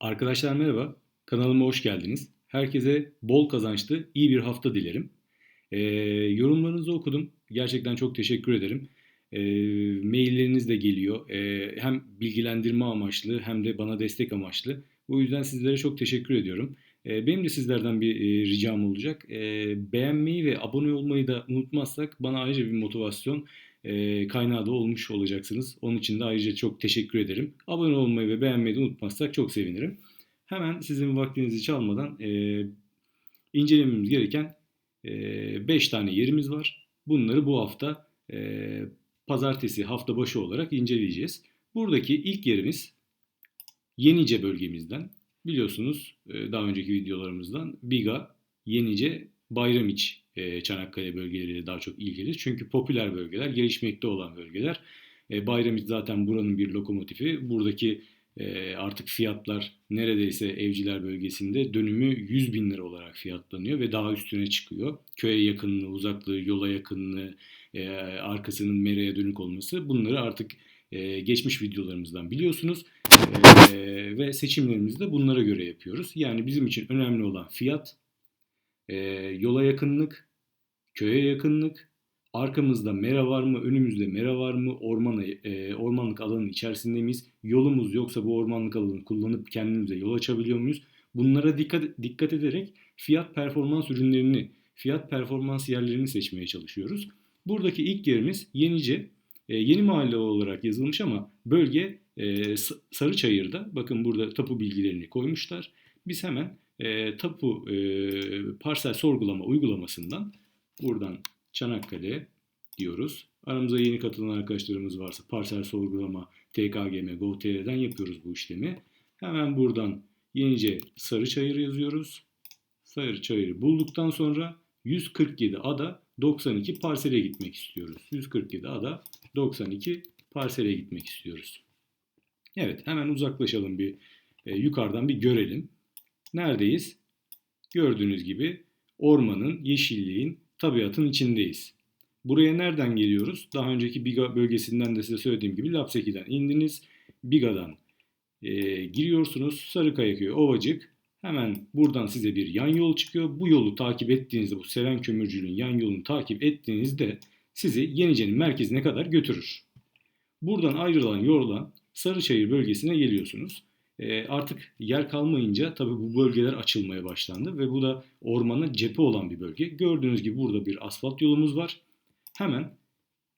Arkadaşlar merhaba, kanalıma hoş geldiniz. Herkese bol kazançlı, iyi bir hafta dilerim. Ee, yorumlarınızı okudum. Gerçekten çok teşekkür ederim. Ee, mailleriniz de geliyor. Ee, hem bilgilendirme amaçlı hem de bana destek amaçlı. Bu yüzden sizlere çok teşekkür ediyorum. Ee, benim de sizlerden bir e, ricam olacak. Ee, beğenmeyi ve abone olmayı da unutmazsak bana ayrıca bir motivasyon e, kaynağı da olmuş olacaksınız. Onun için de ayrıca çok teşekkür ederim. Abone olmayı ve beğenmeyi de unutmazsak çok sevinirim. Hemen sizin vaktinizi çalmadan e, incelememiz gereken 5 e, tane yerimiz var. Bunları bu hafta e, pazartesi hafta başı olarak inceleyeceğiz. Buradaki ilk yerimiz Yenice bölgemizden. Biliyorsunuz e, daha önceki videolarımızdan Biga, Yenice, Bayramiç e, Çanakkale bölgeleriyle daha çok ilgili. Çünkü popüler bölgeler, gelişmekte olan bölgeler. E, Bayramiç zaten buranın bir lokomotifi. Buradaki e, artık fiyatlar neredeyse evciler bölgesinde dönümü 100 bin lira olarak fiyatlanıyor ve daha üstüne çıkıyor. Köye yakınlığı, uzaklığı, yola yakınlığı, e, arkasının mereye dönük olması bunları artık geçmiş videolarımızdan biliyorsunuz. Ve seçimlerimizi de bunlara göre yapıyoruz. Yani bizim için önemli olan fiyat, yola yakınlık, köye yakınlık, arkamızda mera var mı, önümüzde mera var mı, ormanı, e, ormanlık alanın içerisinde miyiz, yolumuz yoksa bu ormanlık alanı kullanıp kendimize yol açabiliyor muyuz? Bunlara dikkat, dikkat ederek fiyat performans ürünlerini, fiyat performans yerlerini seçmeye çalışıyoruz. Buradaki ilk yerimiz Yenice. E, yeni mahalle olarak yazılmış ama bölge e, Sarıçayır'da. Bakın burada tapu bilgilerini koymuşlar. Biz hemen e, tapu e, parsel sorgulama uygulamasından buradan Çanakkale diyoruz. Aramıza yeni katılan arkadaşlarımız varsa parsel sorgulama TKGM Gov.tr'den yapıyoruz bu işlemi. Hemen buradan yenice Sarıçayır yazıyoruz. Sarıçayır'ı bulduktan sonra 147 ada 92 parsele gitmek istiyoruz. 147 ada 92 parsele gitmek istiyoruz. Evet hemen uzaklaşalım bir e, yukarıdan bir görelim. Neredeyiz? Gördüğünüz gibi ormanın, yeşilliğin, tabiatın içindeyiz. Buraya nereden geliyoruz? Daha önceki Biga bölgesinden de size söylediğim gibi Lapseki'den indiniz. Biga'dan e, giriyorsunuz. Sarıkayaköy, Ovacık. Hemen buradan size bir yan yol çıkıyor. Bu yolu takip ettiğinizde, bu Seren Kömürcülüğün yan yolunu takip ettiğinizde sizi Yenice'nin merkezine kadar götürür. Buradan ayrılan yoldan Sarıçayır bölgesine geliyorsunuz. E, artık yer kalmayınca tabii bu bölgeler açılmaya başlandı ve bu da ormana cephe olan bir bölge. Gördüğünüz gibi burada bir asfalt yolumuz var. Hemen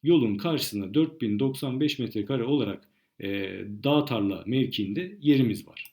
yolun karşısında 4095 metrekare olarak e, dağ tarla mevkiinde yerimiz var.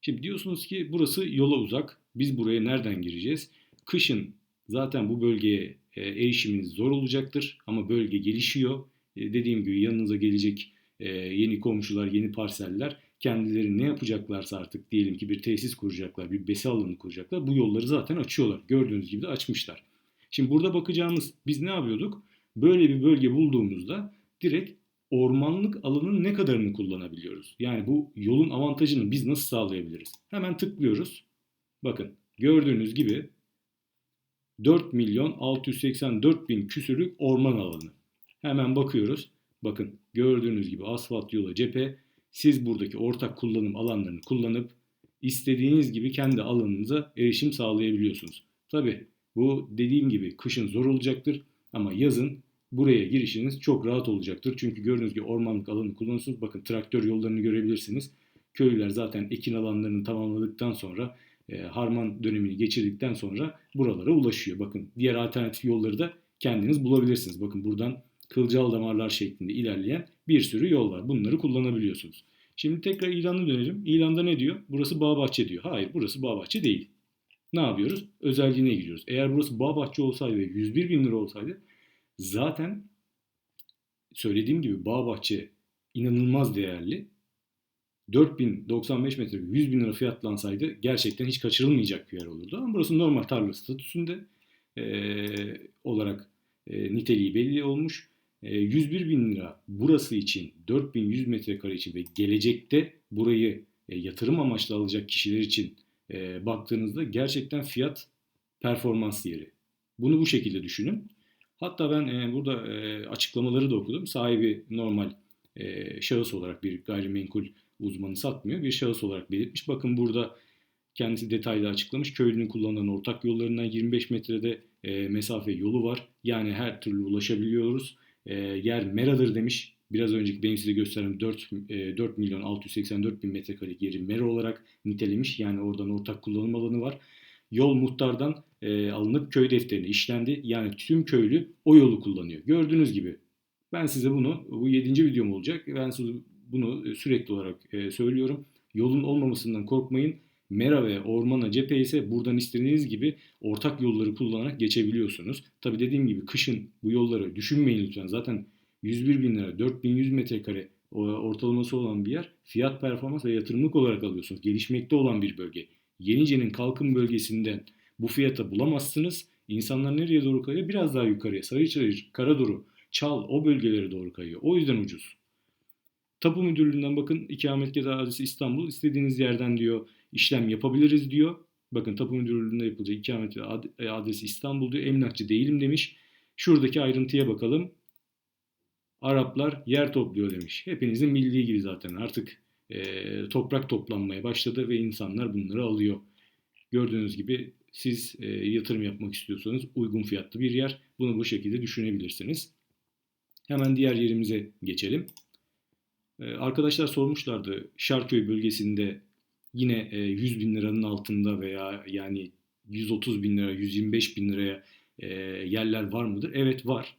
Şimdi diyorsunuz ki burası yola uzak. Biz buraya nereden gireceğiz? Kışın zaten bu bölgeye e, erişiminiz zor olacaktır ama bölge gelişiyor. E, dediğim gibi yanınıza gelecek e, yeni komşular, yeni parseller kendileri ne yapacaklarsa artık diyelim ki bir tesis kuracaklar, bir besi alanı kuracaklar. Bu yolları zaten açıyorlar. Gördüğünüz gibi de açmışlar. Şimdi burada bakacağımız biz ne yapıyorduk? Böyle bir bölge bulduğumuzda direkt ormanlık alanın ne kadarını kullanabiliyoruz? Yani bu yolun avantajını biz nasıl sağlayabiliriz? Hemen tıklıyoruz. Bakın gördüğünüz gibi 4 milyon 684 bin küsürlük orman alanı. Hemen bakıyoruz. Bakın gördüğünüz gibi asfalt yola cephe siz buradaki ortak kullanım alanlarını kullanıp istediğiniz gibi kendi alanınıza erişim sağlayabiliyorsunuz. Tabi bu dediğim gibi kışın zor olacaktır ama yazın buraya girişiniz çok rahat olacaktır. Çünkü gördüğünüz gibi ormanlık alanı kullanıyorsunuz. Bakın traktör yollarını görebilirsiniz. Köylüler zaten ekin alanlarını tamamladıktan sonra e, harman dönemini geçirdikten sonra buralara ulaşıyor. Bakın diğer alternatif yolları da kendiniz bulabilirsiniz. Bakın buradan kılcal damarlar şeklinde ilerleyen bir sürü yol var. Bunları kullanabiliyorsunuz. Şimdi tekrar ilana dönelim. İlanda ne diyor? Burası bağ bahçe diyor. Hayır burası bağ bahçe değil. Ne yapıyoruz? Özelliğine giriyoruz. Eğer burası bağ bahçe olsaydı ve 101 bin lira olsaydı zaten söylediğim gibi bağ bahçe inanılmaz değerli. 4095 metre 100 bin lira fiyatlansaydı gerçekten hiç kaçırılmayacak bir yer olurdu. Ama burası normal tarla statüsünde e, olarak e, niteliği belli olmuş. 101 ee, bin lira burası için 4100 metrekare için ve gelecekte burayı e, yatırım amaçlı alacak kişiler için e, baktığınızda gerçekten fiyat performans yeri. Bunu bu şekilde düşünün. Hatta ben e, burada açıklamaları da okudum. Sahibi normal şahıs olarak bir gayrimenkul uzmanı satmıyor. Bir şahıs olarak belirtmiş. Bakın burada kendisi detaylı açıklamış. Köylünün kullanılan ortak yollarından 25 metrede mesafe yolu var. Yani her türlü ulaşabiliyoruz. E, yer meradır demiş. Biraz önceki benim size gösterdiğim 4, e, 4 milyon 684 bin metrekarelik yeri mera olarak nitelemiş. Yani oradan ortak kullanım alanı var. Yol muhtardan e, alınıp köy defterine işlendi. Yani tüm köylü o yolu kullanıyor. Gördüğünüz gibi ben size bunu, bu 7. videom olacak. Ben size bunu sürekli olarak e, söylüyorum. Yolun olmamasından korkmayın. Mera ve ormana cephe ise buradan istediğiniz gibi ortak yolları kullanarak geçebiliyorsunuz. Tabi dediğim gibi kışın bu yolları düşünmeyin lütfen. Zaten 101 bin lira, 4100 metrekare ortalaması olan bir yer fiyat performans ve yatırımlık olarak alıyorsunuz. Gelişmekte olan bir bölge. Yenice'nin kalkın bölgesinden bu fiyata bulamazsınız. İnsanlar nereye doğru kayıyor? Biraz daha yukarıya. Sarıçayır, Karaduru, Çal o bölgelere doğru kayıyor. O yüzden ucuz. Tapu Müdürlüğü'nden bakın ikametgah adresi İstanbul. İstediğiniz yerden diyor işlem yapabiliriz diyor. Bakın Tapu Müdürlüğü'nde yapılacak ikametgah adresi İstanbul diyor. Emlakçı değilim demiş. Şuradaki ayrıntıya bakalım. Araplar yer topluyor demiş. Hepinizin bildiği gibi zaten artık e, toprak toplanmaya başladı ve insanlar bunları alıyor. Gördüğünüz gibi siz e, yatırım yapmak istiyorsanız uygun fiyatlı bir yer. Bunu bu şekilde düşünebilirsiniz. Hemen diğer yerimize geçelim. E, arkadaşlar sormuşlardı Şarköy bölgesinde yine e, 100 bin liranın altında veya yani 130 bin lira, 125 bin liraya e, yerler var mıdır? Evet var.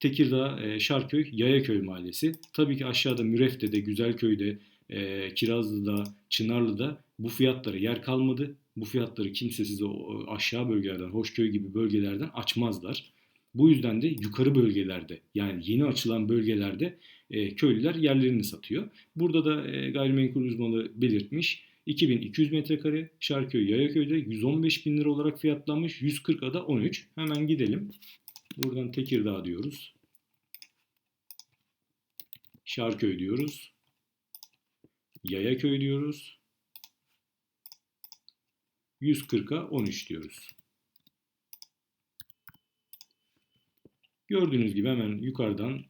Tekirdağ, e, Şarköy, Yayaköy mahallesi. Tabii ki aşağıda Mürefte'de, Güzelköy'de, e, Kirazlı'da, Çınarlı'da bu fiyatlara yer kalmadı. Bu fiyatları kimse size aşağı bölgelerden, Hoşköy gibi bölgelerden açmazlar. Bu yüzden de yukarı bölgelerde yani yeni açılan bölgelerde e, köylüler yerlerini satıyor. Burada da e, gayrimenkul uzmanı belirtmiş. 2200 metrekare Şarköy Yayaköy'de 115 bin lira olarak fiyatlanmış. 140 ada 13. Hemen gidelim. Buradan Tekirdağ diyoruz. Şarköy diyoruz. Yayaköy diyoruz. 140'a 13 diyoruz. Gördüğünüz gibi hemen yukarıdan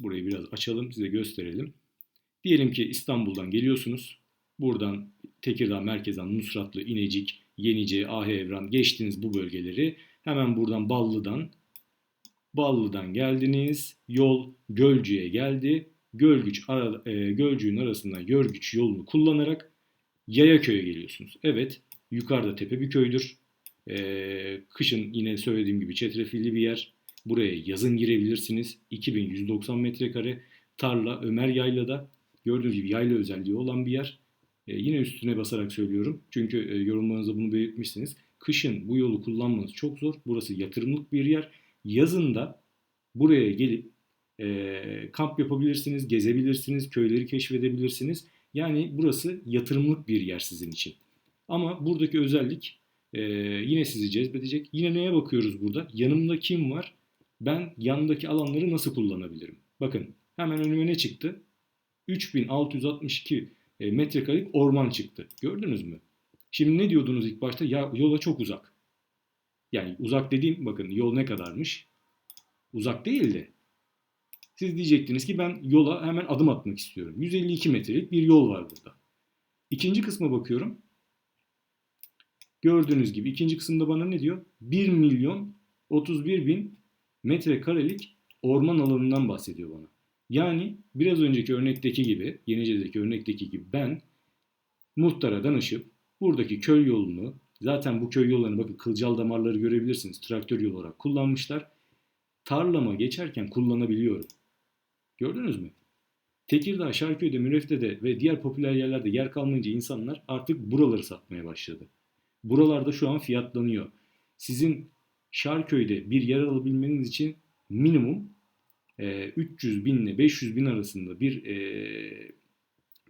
burayı biraz açalım size gösterelim. Diyelim ki İstanbul'dan geliyorsunuz. Buradan Tekirdağ merkezden Nusratlı, İnecik, Yenice, Ahe Evran geçtiniz bu bölgeleri. Hemen buradan Ballı'dan Ballı'dan geldiniz. Yol Gölcü'ye geldi. Gölgüç ara, e, Gölcü'nün arasından Görgüç yolunu kullanarak Yayaköy'e geliyorsunuz. Evet yukarıda tepe bir köydür. E, kışın yine söylediğim gibi çetrefilli bir yer. Buraya yazın girebilirsiniz. 2190 metrekare tarla Ömer Yayla'da gördüğünüz gibi yayla özelliği olan bir yer. E, yine üstüne basarak söylüyorum. Çünkü e, yorumlarınızda bunu belirtmişsiniz. Kışın bu yolu kullanmanız çok zor. Burası yatırımlık bir yer. Yazında buraya gelip e, kamp yapabilirsiniz, gezebilirsiniz, köyleri keşfedebilirsiniz. Yani burası yatırımlık bir yer sizin için. Ama buradaki özellik e, yine sizi cezbedecek. Yine neye bakıyoruz burada? Yanımda kim var? Ben yanındaki alanları nasıl kullanabilirim? Bakın hemen önüme ne çıktı? 3662 e, metrekarelik orman çıktı. Gördünüz mü? Şimdi ne diyordunuz ilk başta? Ya yola çok uzak. Yani uzak dediğim bakın yol ne kadarmış? Uzak değildi. Siz diyecektiniz ki ben yola hemen adım atmak istiyorum. 152 metrelik bir yol var burada. İkinci kısma bakıyorum. Gördüğünüz gibi ikinci kısımda bana ne diyor? 1 milyon 31 bin metrekarelik orman alanından bahsediyor bana. Yani biraz önceki örnekteki gibi, Yenice'deki örnekteki gibi ben muhtara danışıp buradaki köy yolunu, zaten bu köy yollarını bakın kılcal damarları görebilirsiniz. Traktör yolu olarak kullanmışlar. Tarlama geçerken kullanabiliyorum. Gördünüz mü? Tekirdağ, Şarköy'de, Mürefte'de ve diğer popüler yerlerde yer kalmayınca insanlar artık buraları satmaya başladı. Buralarda şu an fiyatlanıyor. Sizin Şarköy'de bir yer alabilmeniz için minimum e, 300 bin ile 500 bin arasında bir e,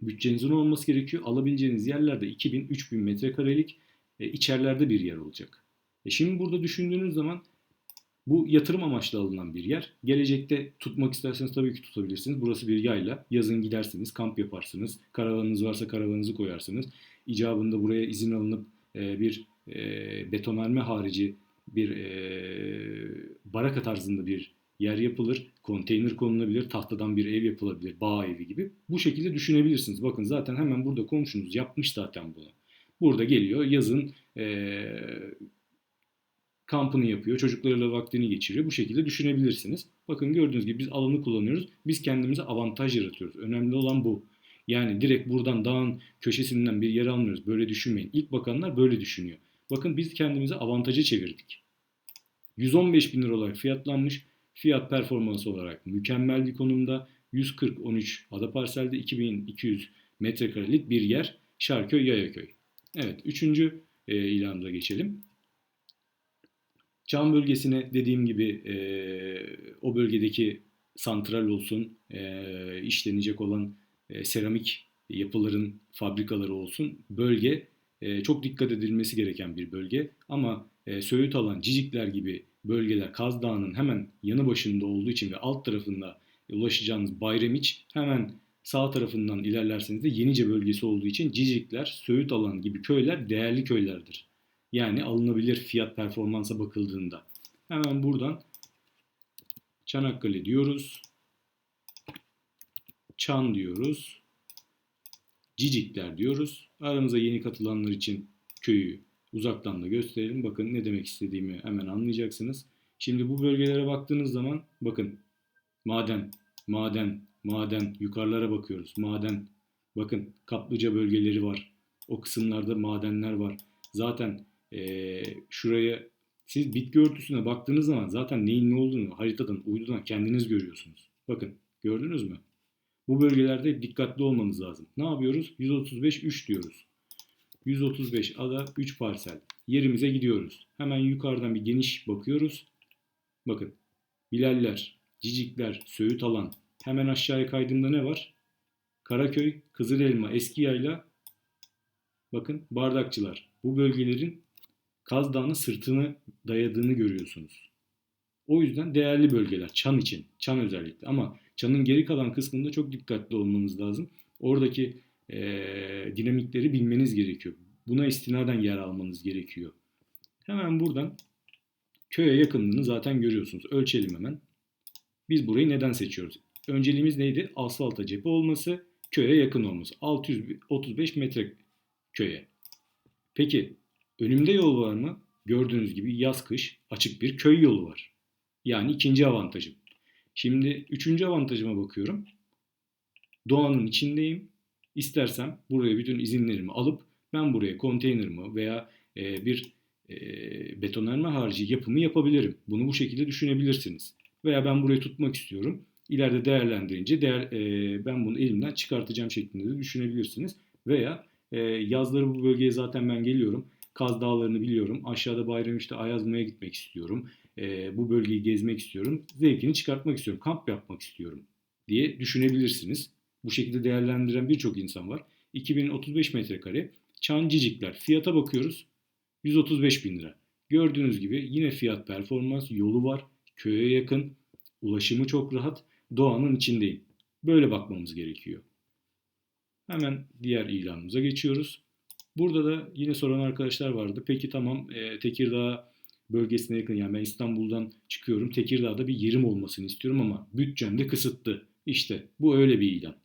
bütçenizin olması gerekiyor. Alabileceğiniz yerlerde 2000-3000 metrekarelik e, içerlerde bir yer olacak. E şimdi burada düşündüğünüz zaman bu yatırım amaçlı alınan bir yer. Gelecekte tutmak isterseniz tabii ki tutabilirsiniz. Burası bir yayla. Yazın gidersiniz, kamp yaparsınız. Karavanınız varsa karavanınızı koyarsınız. İcabında buraya izin alınıp e, bir e, betonarme harici bir e, baraka tarzında bir yer yapılır, konteyner konulabilir, tahtadan bir ev yapılabilir, bağ evi gibi. Bu şekilde düşünebilirsiniz. Bakın zaten hemen burada komşunuz yapmış zaten bunu. Burada geliyor yazın ee, kampını yapıyor, çocuklarıyla vaktini geçiriyor. Bu şekilde düşünebilirsiniz. Bakın gördüğünüz gibi biz alanı kullanıyoruz. Biz kendimize avantaj yaratıyoruz. Önemli olan bu. Yani direkt buradan dağın köşesinden bir yer almıyoruz. Böyle düşünmeyin. İlk bakanlar böyle düşünüyor. Bakın biz kendimize avantaja çevirdik. 115 bin lira olarak fiyatlanmış. Fiyat performansı olarak mükemmel bir konumda. 140-13 ada parselde 2200 metrekarelik bir yer. Şarköy Yayaköy. Evet üçüncü e, ilanımıza geçelim. Çam bölgesine dediğim gibi e, o bölgedeki santral olsun, e, işlenecek olan e, seramik yapıların fabrikaları olsun bölge e, çok dikkat edilmesi gereken bir bölge. Ama e, Söğüt alan, Cicikler gibi bölgeler Kaz Dağı'nın hemen yanı başında olduğu için ve alt tarafında ulaşacağınız Bayramiç hemen sağ tarafından ilerlerseniz de Yenice bölgesi olduğu için Cicikler, Söğüt alan gibi köyler değerli köylerdir. Yani alınabilir fiyat performansa bakıldığında. Hemen buradan Çanakkale diyoruz. Çan diyoruz. Cicikler diyoruz. Aramıza yeni katılanlar için köyü uzaktan da gösterelim. Bakın ne demek istediğimi hemen anlayacaksınız. Şimdi bu bölgelere baktığınız zaman bakın maden, maden, maden yukarılara bakıyoruz. Maden bakın kaplıca bölgeleri var. O kısımlarda madenler var. Zaten ee, şuraya siz bitki örtüsüne baktığınız zaman zaten neyin ne olduğunu haritadan, uydudan kendiniz görüyorsunuz. Bakın gördünüz mü? Bu bölgelerde dikkatli olmanız lazım. Ne yapıyoruz? 135 3 diyoruz. 135 ada 3 parsel. Yerimize gidiyoruz. Hemen yukarıdan bir geniş bakıyoruz. Bakın. Bilaller, Cicikler, Söğüt alan. Hemen aşağıya kaydığımda ne var? Karaköy, Kızılelma, Eski Yayla. Bakın bardakçılar. Bu bölgelerin Kaz Dağı'nın sırtını dayadığını görüyorsunuz. O yüzden değerli bölgeler Çan için, Çan özellikle ama Çan'ın geri kalan kısmında çok dikkatli olmanız lazım. Oradaki e, dinamikleri bilmeniz gerekiyor. Buna istinaden yer almanız gerekiyor. Hemen buradan köye yakınlığını zaten görüyorsunuz. Ölçelim hemen. Biz burayı neden seçiyoruz? Önceliğimiz neydi? Asfalta cephe olması, köye yakın olması. 635 metre köye. Peki önümde yol var mı? Gördüğünüz gibi yaz kış açık bir köy yolu var. Yani ikinci avantajım. Şimdi üçüncü avantajıma bakıyorum. Doğanın içindeyim. İstersem buraya bütün izinlerimi alıp ben buraya konteynerimi veya e, bir e, betonarme harici yapımı yapabilirim. Bunu bu şekilde düşünebilirsiniz. Veya ben burayı tutmak istiyorum. İleride değerlendirince değer, e, ben bunu elimden çıkartacağım şeklinde de düşünebilirsiniz. Veya e, yazları bu bölgeye zaten ben geliyorum. Kaz Dağları'nı biliyorum. Aşağıda Bayramiş'te Ayazma'ya gitmek istiyorum. E, bu bölgeyi gezmek istiyorum. Zevkini çıkartmak istiyorum. Kamp yapmak istiyorum diye düşünebilirsiniz. Bu şekilde değerlendiren birçok insan var. 2035 metrekare Çancicikler. Fiyata bakıyoruz. 135 bin lira. Gördüğünüz gibi yine fiyat performans yolu var. Köye yakın. Ulaşımı çok rahat. Doğanın içindeyim. Böyle bakmamız gerekiyor. Hemen diğer ilanımıza geçiyoruz. Burada da yine soran arkadaşlar vardı. Peki tamam e, Tekirdağ bölgesine yakın yani ben İstanbul'dan çıkıyorum. Tekirdağ'da bir yerim olmasını istiyorum ama bütçem de kısıtlı. İşte bu öyle bir ilan.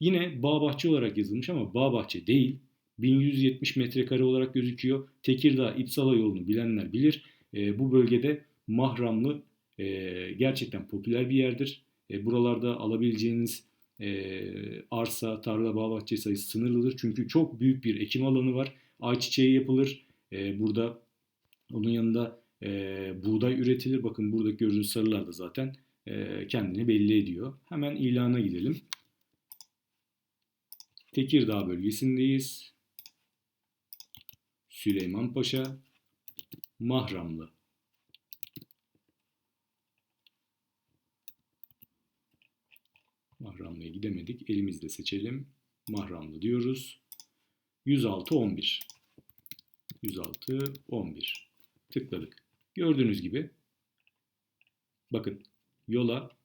Yine bağ bahçe olarak yazılmış ama bağ bahçe değil. 1170 metrekare olarak gözüküyor. Tekirdağ İpsala yolunu bilenler bilir. E, bu bölgede Mahramlı e, gerçekten popüler bir yerdir. E, buralarda alabileceğiniz e, arsa, tarla, bağ bahçe sayısı sınırlıdır. Çünkü çok büyük bir ekim alanı var. Ayçiçeği yapılır. E, burada onun yanında e, buğday üretilir. Bakın buradaki gördüğünüz sarılar da zaten e, kendini belli ediyor. Hemen ilana gidelim. Tekirdağ bölgesindeyiz. Süleyman Paşa, Mahramlı. Mahramlı'ya gidemedik. Elimizde seçelim. Mahramlı diyoruz. 106 11. 106 11. Tıkladık. Gördüğünüz gibi bakın yola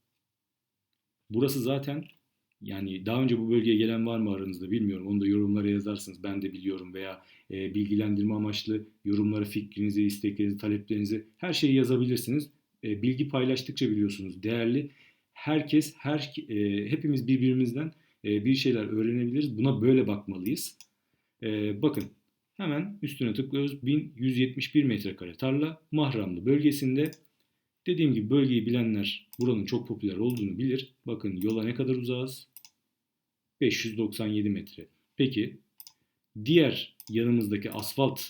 burası zaten yani daha önce bu bölgeye gelen var mı aranızda bilmiyorum. Onu da yorumlara yazarsınız. Ben de biliyorum veya e, bilgilendirme amaçlı yorumlara fikrinizi, isteklerinizi, taleplerinizi her şeyi yazabilirsiniz. e, bilgi paylaştıkça biliyorsunuz değerli. Herkes, her e, hepimiz birbirimizden e, bir şeyler öğrenebiliriz. Buna böyle bakmalıyız. E, bakın hemen üstüne tıklıyoruz. 1171 metrekare tarla Mahramlı bölgesinde. Dediğim gibi bölgeyi bilenler buranın çok popüler olduğunu bilir. Bakın yola ne kadar uzağız? 597 metre. Peki diğer yanımızdaki asfalt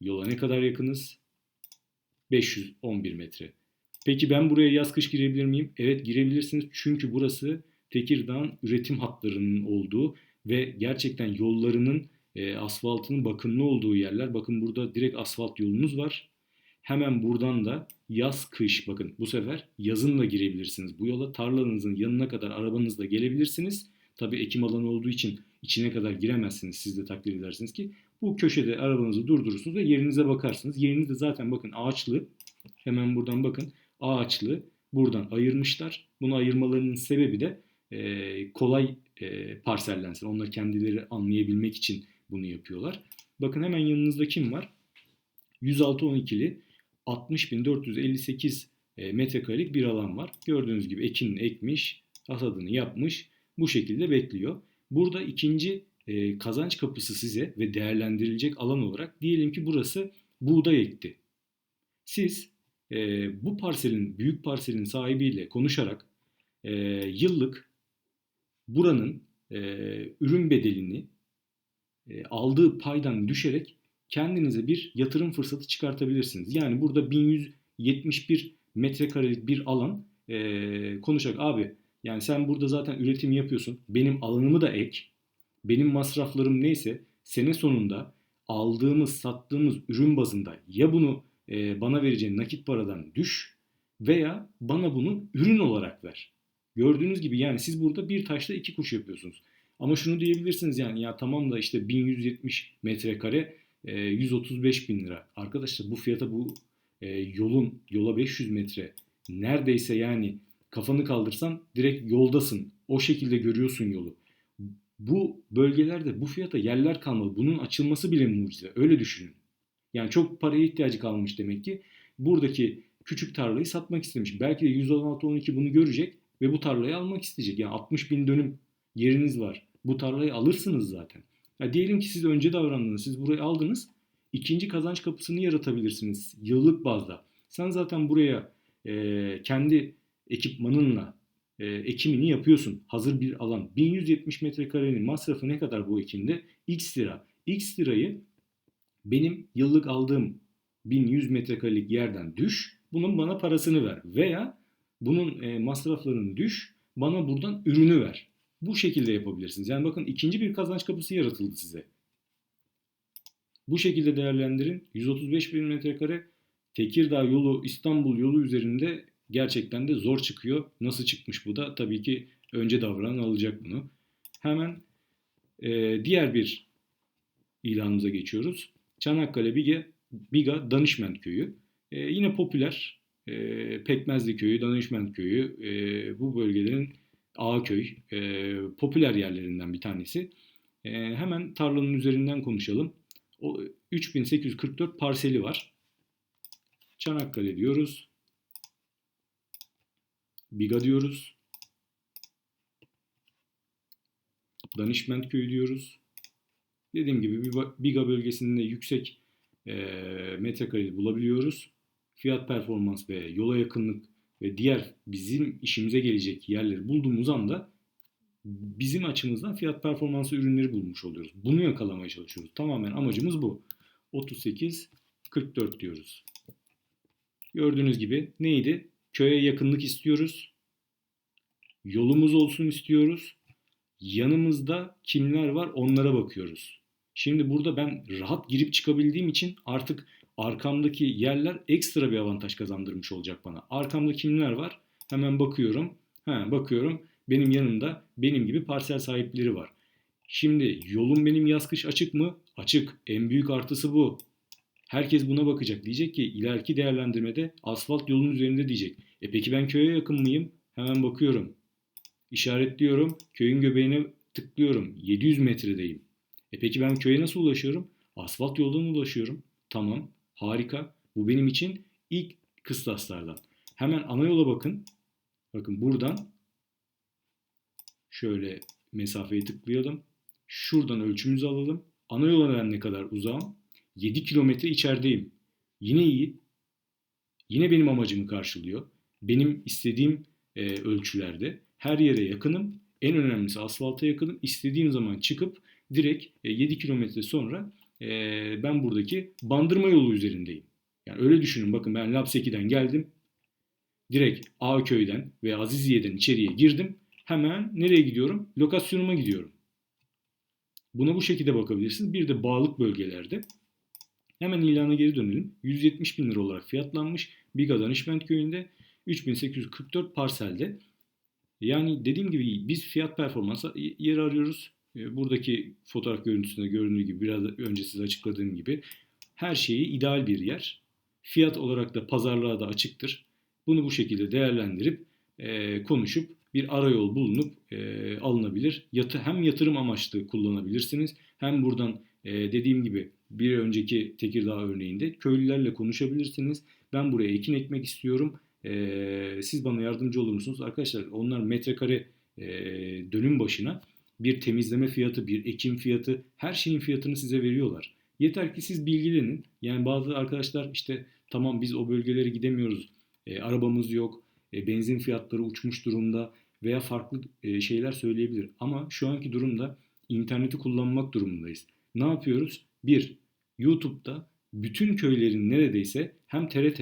yola ne kadar yakınız? 511 metre. Peki ben buraya yaz kış girebilir miyim? Evet girebilirsiniz çünkü burası Tekirdağ'ın üretim hatlarının olduğu ve gerçekten yollarının e, asfaltının bakımlı olduğu yerler. Bakın burada direkt asfalt yolunuz var. Hemen buradan da yaz kış bakın bu sefer yazın da girebilirsiniz. Bu yola tarlanızın yanına kadar arabanızla gelebilirsiniz. Tabii ekim alanı olduğu için içine kadar giremezsiniz. Siz de takdir edersiniz ki bu köşede arabanızı durdurursunuz ve yerinize bakarsınız. Yeriniz de zaten bakın ağaçlı. Hemen buradan bakın ağaçlı. Buradan ayırmışlar. Bunu ayırmalarının sebebi de e, kolay e, parsellensin. Onlar kendileri anlayabilmek için bunu yapıyorlar. Bakın hemen yanınızda kim var? 106-12'li 60.458 e, metrekarelik bir alan var. Gördüğünüz gibi ekinini ekmiş, hasadını yapmış. Bu şekilde bekliyor. Burada ikinci e, kazanç kapısı size ve değerlendirilecek alan olarak diyelim ki burası buğday ekti. Siz e, bu parselin, büyük parselin sahibiyle konuşarak e, yıllık buranın e, ürün bedelini e, aldığı paydan düşerek kendinize bir yatırım fırsatı çıkartabilirsiniz. Yani burada 1171 metrekarelik bir alan e, konuşarak abi yani sen burada zaten üretim yapıyorsun. Benim alanımı da ek. Benim masraflarım neyse sene sonunda aldığımız, sattığımız ürün bazında ya bunu e, bana vereceğin nakit paradan düş veya bana bunu ürün olarak ver. Gördüğünüz gibi yani siz burada bir taşla iki kuş yapıyorsunuz. Ama şunu diyebilirsiniz yani ya tamam da işte 1170 metrekare 135 bin lira. Arkadaşlar bu fiyata bu e, yolun yola 500 metre neredeyse yani kafanı kaldırsan direkt yoldasın. O şekilde görüyorsun yolu. Bu bölgelerde bu fiyata yerler kalmadı. Bunun açılması bile mucize. Öyle düşünün. Yani çok paraya ihtiyacı kalmış demek ki. Buradaki küçük tarlayı satmak istemiş. Belki de 116-12 bunu görecek ve bu tarlayı almak isteyecek. Yani 60 bin dönüm yeriniz var. Bu tarlayı alırsınız zaten. Ya diyelim ki siz önce davrandınız, siz burayı aldınız. ikinci kazanç kapısını yaratabilirsiniz yıllık bazda. Sen zaten buraya e, kendi ekipmanınla e, ekimini yapıyorsun. Hazır bir alan. 1170 metrekarenin masrafı ne kadar bu ekimde? X lira. X lirayı benim yıllık aldığım 1100 metrekarelik yerden düş. Bunun bana parasını ver. Veya bunun e, masraflarını düş. Bana buradan ürünü ver. Bu şekilde yapabilirsiniz. Yani bakın ikinci bir kazanç kapısı yaratıldı size. Bu şekilde değerlendirin. 135 bin metrekare Tekirdağ yolu, İstanbul yolu üzerinde gerçekten de zor çıkıyor. Nasıl çıkmış bu da? Tabii ki önce davranan alacak bunu. Hemen e, diğer bir ilanımıza geçiyoruz. Çanakkale Biga, Biga Danışment Köyü. E, yine popüler e, Pekmezli Köyü, Danışment Köyü e, bu bölgelerin Ağaköy e, popüler yerlerinden bir tanesi. E, hemen tarlanın üzerinden konuşalım. O 3844 parseli var. Çanakkale diyoruz. Biga diyoruz. Danışment köyü diyoruz. Dediğim gibi Biga bölgesinde yüksek e, metrekareli bulabiliyoruz. Fiyat performans ve yola yakınlık ve diğer bizim işimize gelecek yerleri bulduğumuz anda bizim açımızdan fiyat performansı ürünleri bulmuş oluyoruz. Bunu yakalamaya çalışıyoruz. Tamamen amacımız bu. 38 44 diyoruz. Gördüğünüz gibi neydi? Köye yakınlık istiyoruz. Yolumuz olsun istiyoruz. Yanımızda kimler var onlara bakıyoruz. Şimdi burada ben rahat girip çıkabildiğim için artık arkamdaki yerler ekstra bir avantaj kazandırmış olacak bana. Arkamda kimler var? Hemen bakıyorum. Ha, bakıyorum. Benim yanımda benim gibi parsel sahipleri var. Şimdi yolum benim yaz kış açık mı? Açık. En büyük artısı bu. Herkes buna bakacak. Diyecek ki ileriki değerlendirmede asfalt yolun üzerinde diyecek. E peki ben köye yakın mıyım? Hemen bakıyorum. İşaretliyorum. Köyün göbeğine tıklıyorum. 700 metredeyim. E peki ben köye nasıl ulaşıyorum? Asfalt yoldan ulaşıyorum. Tamam. Harika. Bu benim için ilk kıstaslardan. Hemen ana yola bakın. Bakın buradan şöyle mesafeyi tıklayalım. Şuradan ölçümüzü alalım. Ana yola ne kadar uzağım? 7 kilometre içerideyim. Yine iyi. Yine benim amacımı karşılıyor. Benim istediğim e, ölçülerde her yere yakınım. En önemlisi asfalta yakınım. İstediğim zaman çıkıp direkt e, 7 kilometre sonra e, ben buradaki bandırma yolu üzerindeyim. Yani öyle düşünün bakın ben Lapseki'den geldim. Direkt Ağköy'den ve Aziziye'den içeriye girdim. Hemen nereye gidiyorum? Lokasyonuma gidiyorum. Buna bu şekilde bakabilirsiniz. Bir de bağlık bölgelerde. Hemen ilana geri dönelim. 170 bin lira olarak fiyatlanmış. Biga Danışment Köyü'nde 3844 parselde. Yani dediğim gibi biz fiyat performans yeri arıyoruz. E, buradaki fotoğraf görüntüsünde göründüğü gibi biraz önce size açıkladığım gibi her şeyi ideal bir yer. Fiyat olarak da pazarlığa da açıktır. Bunu bu şekilde değerlendirip e, konuşup bir arayol bulunup e, alınabilir. Yatı, hem yatırım amaçlı kullanabilirsiniz hem buradan e, dediğim gibi bir önceki Tekirdağ örneğinde köylülerle konuşabilirsiniz. Ben buraya ekin ekmek istiyorum. E, siz bana yardımcı olur musunuz? Arkadaşlar onlar metrekare e, dönüm başına bir temizleme fiyatı, bir ekim fiyatı, her şeyin fiyatını size veriyorlar. Yeter ki siz bilgilenin. Yani bazı arkadaşlar işte tamam biz o bölgelere gidemiyoruz, e, arabamız yok, e, benzin fiyatları uçmuş durumda veya farklı e, şeyler söyleyebilir. Ama şu anki durumda interneti kullanmak durumundayız. Ne yapıyoruz? Bir, YouTube'da bütün köylerin neredeyse hem TRT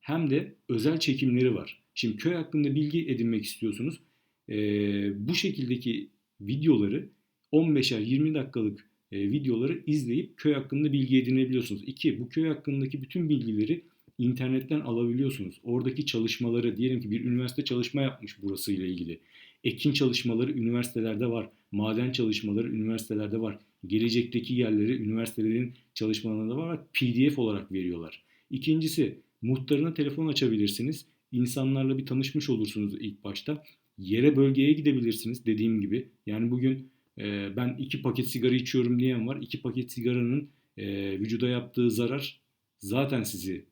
hem de özel çekimleri var. Şimdi köy hakkında bilgi edinmek istiyorsunuz. Ee, bu şekildeki videoları 15'er 20 dakikalık e, videoları izleyip köy hakkında bilgi edinebiliyorsunuz. İki, bu köy hakkındaki bütün bilgileri internetten alabiliyorsunuz. Oradaki çalışmaları diyelim ki bir üniversite çalışma yapmış burasıyla ilgili. Ekin çalışmaları üniversitelerde var. Maden çalışmaları üniversitelerde var. Gelecekteki yerleri üniversitelerin çalışmalarında var. PDF olarak veriyorlar. İkincisi muhtarına telefon açabilirsiniz. İnsanlarla bir tanışmış olursunuz ilk başta. Yere bölgeye gidebilirsiniz dediğim gibi. Yani bugün e, ben iki paket sigara içiyorum diyen var. İki paket sigaranın e, vücuda yaptığı zarar zaten sizi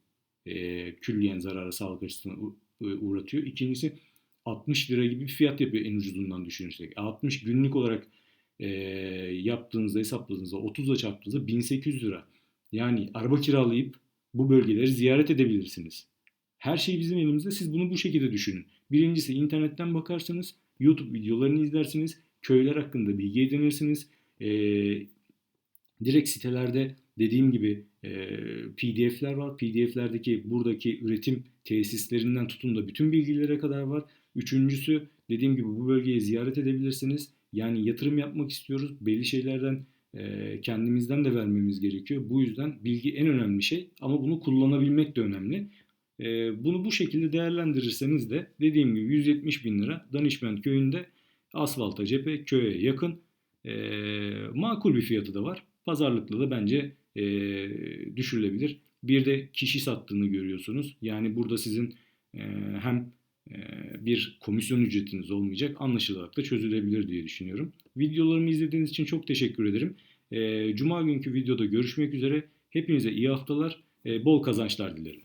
e, külliyen zarara sağlık açısından uğratıyor. İkincisi 60 lira gibi bir fiyat yapıyor en ucuzundan düşünürsek. 60 günlük olarak e, yaptığınızda hesapladığınızda 30'la çarptığınızda 1800 lira. Yani araba kiralayıp bu bölgeleri ziyaret edebilirsiniz. Her şey bizim elimizde. Siz bunu bu şekilde düşünün. Birincisi internetten bakarsınız, YouTube videolarını izlersiniz, köyler hakkında bilgi edinirsiniz. E, direkt sitelerde dediğim gibi e, PDF'ler var. PDF'lerdeki buradaki üretim tesislerinden tutun da bütün bilgilere kadar var. Üçüncüsü dediğim gibi bu bölgeyi ziyaret edebilirsiniz. Yani yatırım yapmak istiyoruz. Belli şeylerden e, kendimizden de vermemiz gerekiyor. Bu yüzden bilgi en önemli şey ama bunu kullanabilmek de önemli. E, bunu bu şekilde değerlendirirseniz de dediğim gibi 170 bin lira Danişment köyünde asfalta cephe köye yakın e, makul bir fiyatı da var. Pazarlıkla da bence e, düşürülebilir. Bir de kişi sattığını görüyorsunuz. Yani burada sizin e, hem e, bir komisyon ücretiniz olmayacak anlaşılarak da çözülebilir diye düşünüyorum. Videolarımı izlediğiniz için çok teşekkür ederim. E, Cuma günkü videoda görüşmek üzere. Hepinize iyi haftalar, e, bol kazançlar dilerim.